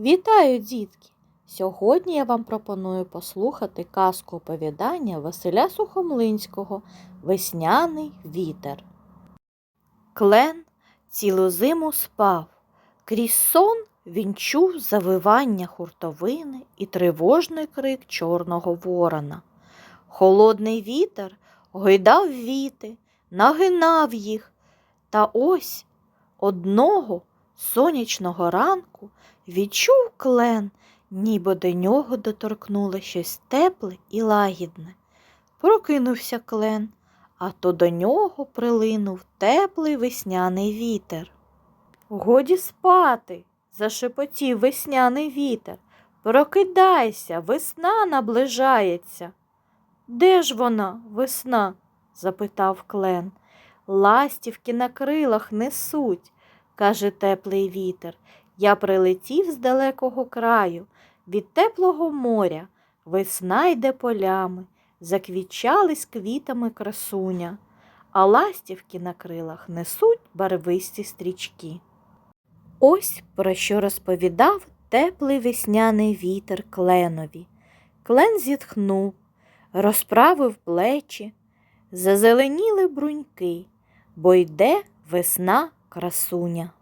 Вітаю, дітки! Сьогодні я вам пропоную послухати казку оповідання Василя Сухомлинського Весняний вітер. Клен цілу зиму спав. Крізь сон він чув завивання хуртовини і тривожний крик чорного ворона. Холодний вітер гойдав віти, нагинав їх. Та ось одного сонячного ранку відчув клен, ніби до нього доторкнуло щось тепле і лагідне. Прокинувся клен, а то до нього прилинув теплий весняний вітер. Годі спати, зашепотів весняний вітер. Прокидайся, весна наближається. Де ж вона, весна? запитав клен. Ластівки на крилах несуть, каже теплий вітер. Я прилетів з далекого краю, від теплого моря. Весна йде полями, заквічались квітами красуня, а ластівки на крилах несуть барвисті стрічки. Ось про що розповідав теплий весняний вітер кленові. Клен зітхнув, розправив плечі, зазеленіли бруньки, бо йде весна красуня.